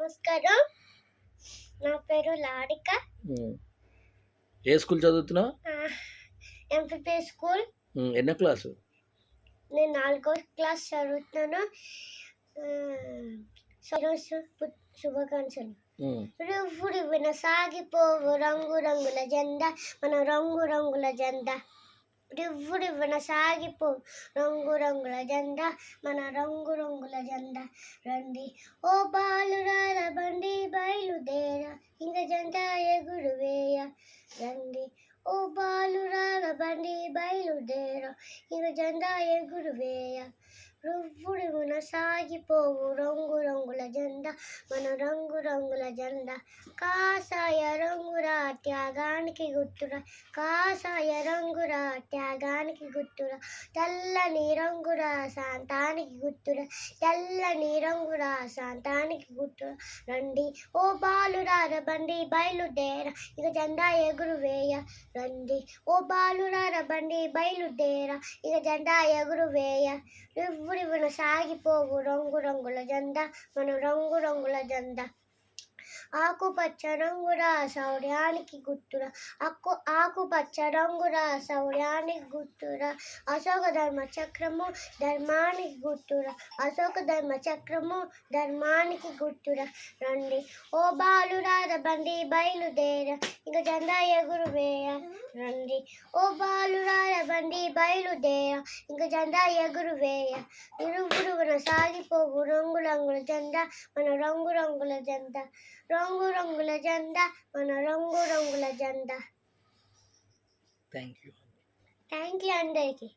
నమస్కారం. నా పేరు లాడిక. ఏ స్కూల్ చదువుతున్నావు? MPP school. ఎన్నో క్లాసు? నేను నాలుగో క్లాస్ చదువుతున్నాను. శుభాకాంక్షలు. ఉమ్, రువ్వుడు విన సాగిపోవు రంగు రంగుల జెండా మన రంగు రంగుల జెండా. రివ్వుడు విన సాగిపో. రంగు రంగుల జెండా మన రంగు రంగుల జెండా రండి. ఓ బాలురాల బండి బయలుదేరా ఇంక జెండా ఎగురు వేయ రండి. ఓ బాలురాల బండి బయలుదేరా ఇంక జెండా ఎగురు వేయ రువ్వుడు సాగిపోవు రంగు రంగుల జెండా మన రంగు రంగుల జెండా. కాసాయ రంగురా త్యాగానికి గుర్తురా కాసాయ రంగురా త్యాగానికి గుర్తురా తెల్లని రంగురా శాంతానికి గుర్తురా తెల్లని రంగురా శాంతానికి గుర్తురా రండి ఓ బాలురార బండి బయలుదేర. ఇక జెండా ఎగురు వేయ. రండి ఓ బాలురార బండి బయలుదేర. ఇక జెండా ఎగురు వేయ. రివ్వురివున సాగిపోవు రంగు రంగుల జెండా మన రంగు రంగుల జెండా ఆకుపచ్చ రంగురా శౌర్యానికి గుర్తురా. అక్కు ఆకుపచ్చ రంగురా శౌర్యానికి గుర్తురా. అశోక ధర్మ చక్రము ధర్మానికి గుర్తురా. అశోక ధర్మ చక్రము ధర్మానికి గుర్తురా. రండి. ఓ బాలురాద బండి బయలుదేర. ఇక జెండా ఎగురు వేయ రండి. ఓ బాలురాద బండి బయలుదేర. ఇంక జెండా ఎగురు వేయ ఇరుగురువున సాగిపోవు రంగు రంగుల జెండా మన రంగు రంగుల జెండా. రంగు రంగుల జెండా మన రంగు రంగుల జెండా థ్యాంక్ యూ థ్యాంక్ యూ అందరికీ